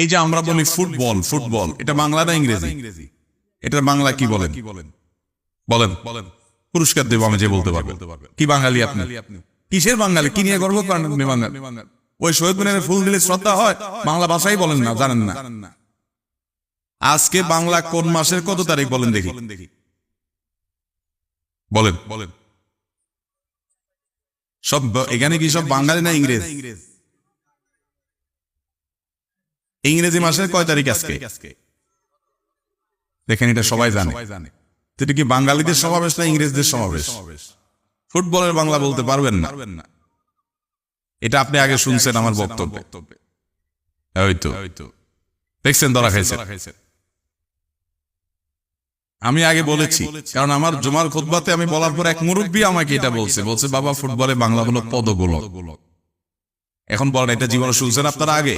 এই যে আমরা বলি ফুটবল ফুটবল, এটা বাংলা না ইংরেজি? এটা বাংলা কি বলেন? বলেন। বলেন পুরস্কার দেবো আমি যে বলতে পারব। কি বাঙালি আপনি? কিসের বাঙালি? কি নিয়ে গর্ব করেন ওই শহীদ মিনারে ফুল দিলে শ্রদ্ধা হয়? বাংলা ভাষাই বলেন না, জানেন না। আজকে বাংলা কোন মাসের কত তারিখ বলেন দেখি। বলেন। বলেন সব এখানে কি সব বাঙালি না ইংরেজ ইংরেজ? ইংরেজি মাসের কয় তারিখ আজকে? দেখেন এটা সবাই জানে। এটা কি বাঙালিদের সমাবেশ না ইংরেজদের সমাবেশ? ফুটবলের বাংলা বলতে পারবেন না। এটা আপনি আগে শুনছেন আমার বক্তব্য। দেখছেন ধরা খাইছে আমি আগে বলেছি কারণ আমার জুমার খোদবাতে আমি বলার পর এক মুরব্বী আমাকে এটা বলছে বলছে বাবা ফুটবলে বাংলা হলো পদগুলো এখন বলেন এটা জীবনে শুনছেন আপনারা আগে?